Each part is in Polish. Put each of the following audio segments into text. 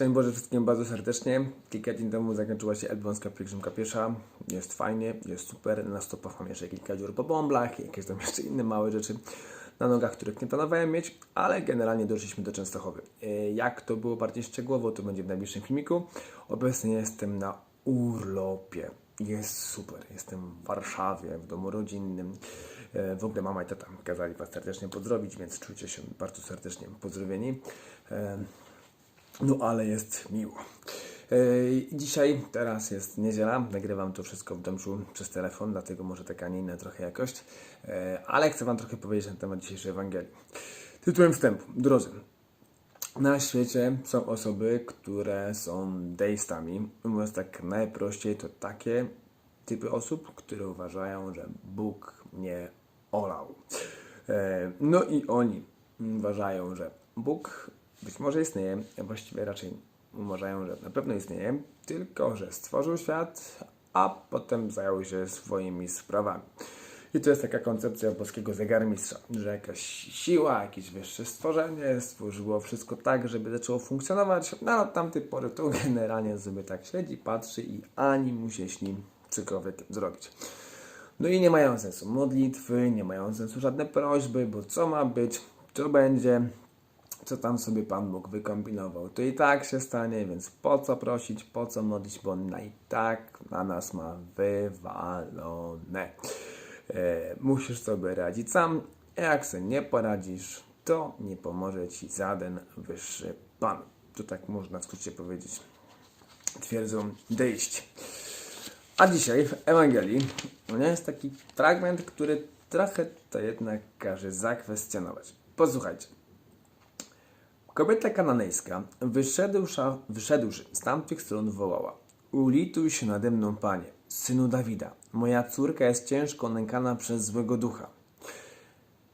Szczęść Boże wszystkim bardzo serdecznie. Kilka dni temu zakończyła się Elbląska Pielgrzymka Piesza. Jest fajnie, jest super. Na stopach mam jeszcze kilka dziur po bąblach, jakieś tam jeszcze inne małe rzeczy na nogach, których nie planowałem mieć, ale generalnie doszliśmy do Częstochowy. E, Jak to było bardziej szczegółowo, to będzie w najbliższym filmiku. Obecnie jestem na urlopie. Jest super. Jestem w Warszawie, w domu rodzinnym. E, W ogóle mama i tata kazali Was serdecznie pozdrowić, więc czujcie się bardzo serdecznie pozdrowieni. E, no ale jest miło. Yy, Dzisiaj, teraz jest niedziela, nagrywam to wszystko w domciu przez telefon, dlatego może taka, nie inna trochę jakość, Yy, ale chcę Wam trochę powiedzieć na temat dzisiejszej Ewangelii. Tytułem wstępu. Drodzy, na świecie są osoby, które są deistami. Mówiąc tak najprościej, to takie typy osób, które uważają, że Bóg nie olał. E, No i oni uważają, że Bóg być może istnieje, właściwie raczej uważają, że na pewno istnieje, tylko że stworzył świat, a potem zajął się swoimi sprawami. I to jest taka koncepcja boskiego zegarmistrza, że jakaś siła, jakieś wyższe stworzenie stworzyło wszystko tak, żeby zaczęło funkcjonować, no a od tamtej pory to generalnie sobie tak siedzi, patrzy i ani mu się śni cokolwiek zrobić. No i nie mają sensu modlitwy, nie mają sensu żadne prośby, bo co ma być, co będzie, co tam sobie Pan Bóg wykombinował. To i tak się stanie, więc po co prosić, po co modlić, bo on i tak na nas ma wywalone. E, musisz sobie radzić sam, a jak sobie nie poradzisz, to nie pomoże Ci żaden wyższy Pan. To tak można w skrócie powiedzieć. Twierdzą dejść. A dzisiaj w Ewangelii no jest taki fragment, który trochę to jednak każe zakwestionować. Posłuchajcie. Kobieta kananejska, wyszedłsza, wyszedłszy z tamtych stron, wołała: Ulituj się nade mną, panie, synu Dawida. Moja córka jest ciężko nękana przez złego ducha.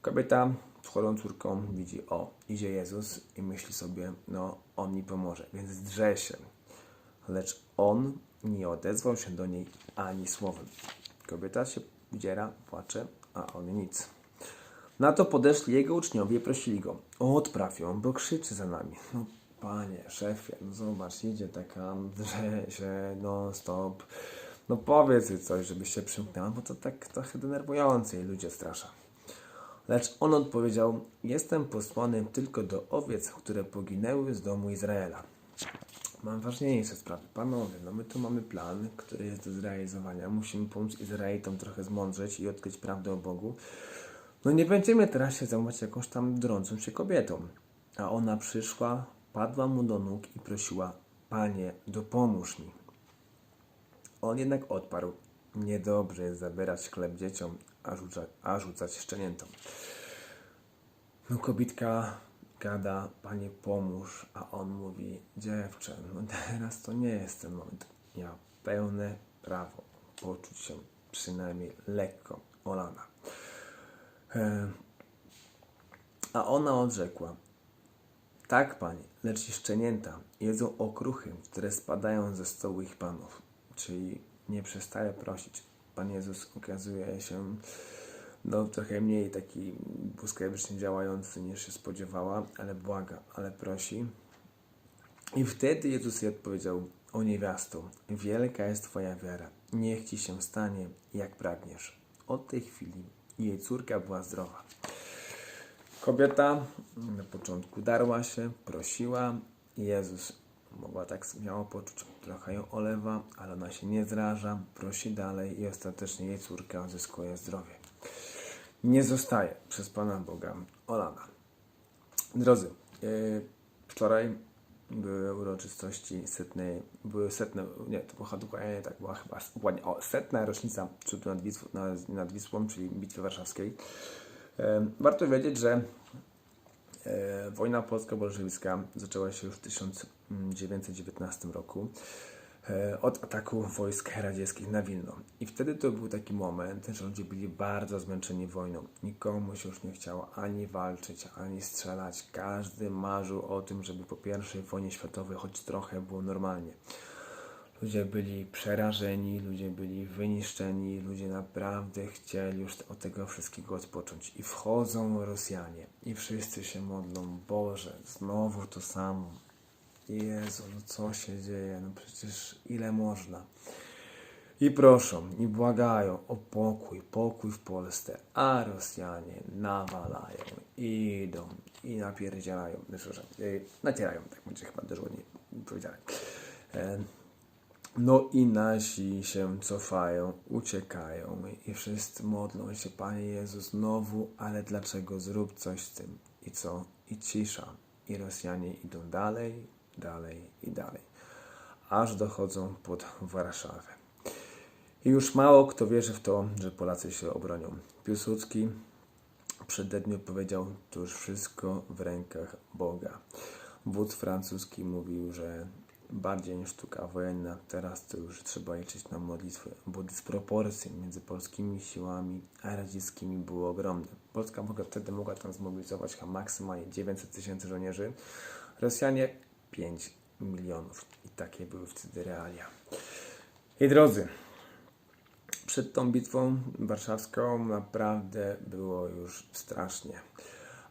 Kobieta z chorą córką widzi: O, idzie Jezus, i myśli sobie: No, on mi pomoże, więc drze się. Lecz on nie odezwał się do niej ani słowem. Kobieta się udziera, płacze, a on nic. Na to podeszli jego uczniowie i prosili go, odpraw ją, bo krzyczy za nami. No panie, szefie, no zobacz, idzie taka, drze się, no stop. No powiedz jej coś, żeby się przymknęła, bo to tak trochę denerwujące i ludzie strasza. Lecz on odpowiedział, jestem posłany tylko do owiec, które poginęły z domu Izraela. Mam ważniejsze sprawy. Panowie, no my tu mamy plan, który jest do zrealizowania. Musimy pomóc Izraelitom trochę zmądrzeć i odkryć prawdę o Bogu. No nie będziemy teraz się zajmować jakąś tam drącą się kobietą. A ona przyszła, padła mu do nóg i prosiła, Panie, dopomóż mi. On jednak odparł, niedobrze jest zabierać chleb dzieciom, a, rzuca, a rzucać szczeniętom. No kobietka gada, panie pomóż, a on mówi, dziewczę, no teraz to nie jest ten moment. Ja pełne prawo poczuć się przynajmniej lekko olana. E, A ona odrzekła, tak panie, lecz i szczenięta jedzą okruchy, które spadają ze stołu ich panów. Czyli nie przestaje prosić. Pan Jezus okazuje się no, trochę mniej taki błyskawicznie działający niż się spodziewała, ale błaga, ale prosi. I wtedy Jezus jej odpowiedział: O niewiasto, wielka jest Twoja wiara. Niech ci się stanie, jak pragniesz. Od tej chwili jej córka była zdrowa. Kobieta na początku darła się, prosiła. Jezus mogła tak miało poczuć, trochę ją olewa, ale ona się nie zraża, prosi dalej i ostatecznie jej córka uzyskuje zdrowie. Nie zostaje przez Pana Boga olana. Drodzy, yy, wczoraj były uroczystości setnej, były setne, nie, to była dokładnie tak, była chyba ładnie, o, setna rocznica cudu nad, Wisł, nad, nad Wisłą, czyli Bitwy Warszawskiej. Warto wiedzieć, że e, wojna polsko-bolszewicka zaczęła się już w 1919 roku od ataku wojsk radzieckich na Wilno. I wtedy to był taki moment, że ludzie byli bardzo zmęczeni wojną. Nikomu się już nie chciało ani walczyć, ani strzelać. Każdy marzył o tym, żeby po I wojnie światowej choć trochę było normalnie. Ludzie byli przerażeni, ludzie byli wyniszczeni, ludzie naprawdę chcieli już od tego wszystkiego odpocząć. I wchodzą Rosjanie i wszyscy się modlą, Boże, znowu to samo. Jezu, no co się dzieje? No przecież ile można? I proszą, i błagają o pokój, pokój w Polsce, a Rosjanie nawalają, idą, i napierdzielają, przepraszam, e, nacierają, tak będzie chyba ładniej powiedziane. E, No i nasi się cofają, uciekają i wszyscy modlą się, Panie Jezu, znowu, ale dlaczego? Zrób coś z tym. I co? I cisza. I Rosjanie idą dalej, dalej i dalej, aż dochodzą pod Warszawę. I już mało kto wierzy w to, że Polacy się obronią. Piłsudski przededniu powiedział, to już wszystko w rękach Boga. Wódz francuski mówił, że bardziej niż sztuka wojenna, teraz to już trzeba liczyć na modlitwę, bo dysproporcje między polskimi siłami a radzieckimi były ogromne. Polska mogła wtedy mogła tam zmobilizować maksymalnie 900 tysięcy żołnierzy, Rosjanie 5 milionów. I takie były wtedy realia. I drodzy, przed tą bitwą warszawską naprawdę było już strasznie.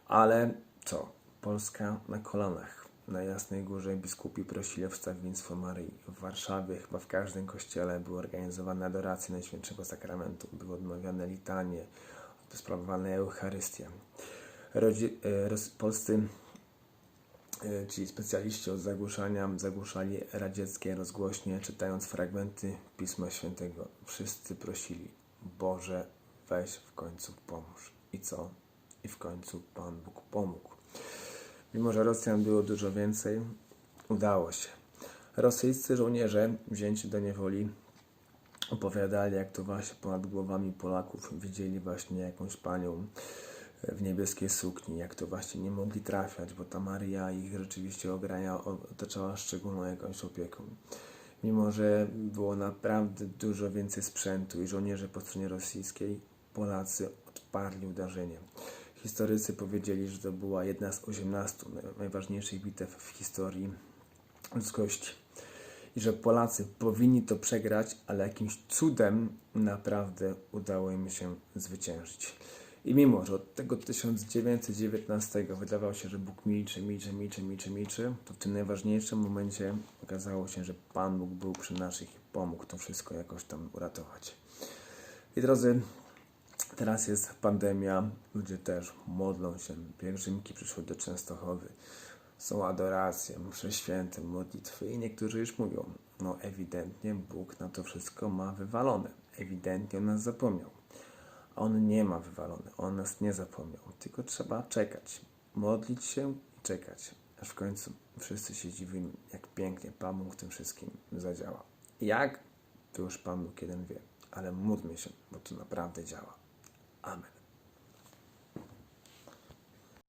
Ale co? Polska na kolanach. Na Jasnej Górze biskupi prosili o wstawiennictwo Maryi. W Warszawie chyba w każdym kościele były organizowane adoracje Najświętszego Sakramentu. Były odmawiane litanie, sprawowana Eucharystia. Rodzi, e, roz, polscy e, ci specjaliści od zagłuszania zagłuszali radzieckie rozgłośnie, czytając fragmenty Pisma Świętego. Wszyscy prosili, Boże, weź w końcu pomóż. I co? I w końcu Pan Bóg pomógł. Mimo, że Rosjan było dużo więcej, udało się. Rosyjscy żołnierze wzięci do niewoli opowiadali, jak to właśnie ponad głowami Polaków widzieli właśnie jakąś panią w niebieskiej sukni, jak to właśnie nie mogli trafiać, bo ta Maria ich rzeczywiście ogrania, otaczała szczególną jakąś opieką. Mimo, że było naprawdę dużo więcej sprzętu i żołnierze po stronie rosyjskiej, Polacy odparli uderzenie. Historycy powiedzieli, że to była jedna z 18 najważniejszych bitew w historii ludzkości i że Polacy powinni to przegrać, ale jakimś cudem naprawdę udało im się zwyciężyć. I mimo, że od tego 1919 wydawało się, że Bóg milczy, milczy, milczy, milczy, milczy, to w tym najważniejszym momencie okazało się, że Pan Bóg był przy naszych i pomógł to wszystko jakoś tam uratować. I drodzy, teraz jest pandemia, ludzie też modlą się, pielgrzymki przyszły do Częstochowy, są adoracje, msze święte, modlitwy i niektórzy już mówią, no ewidentnie Bóg na to wszystko ma wywalone, ewidentnie on nas zapomniał. On nie ma wywalone, on nas nie zapomniał, tylko trzeba czekać, modlić się i czekać, aż w końcu wszyscy się dziwimy, jak pięknie Pan Bóg tym wszystkim zadziała. Jak? To już Pan Bóg jeden wie, ale módlmy się, bo to naprawdę działa. Amen.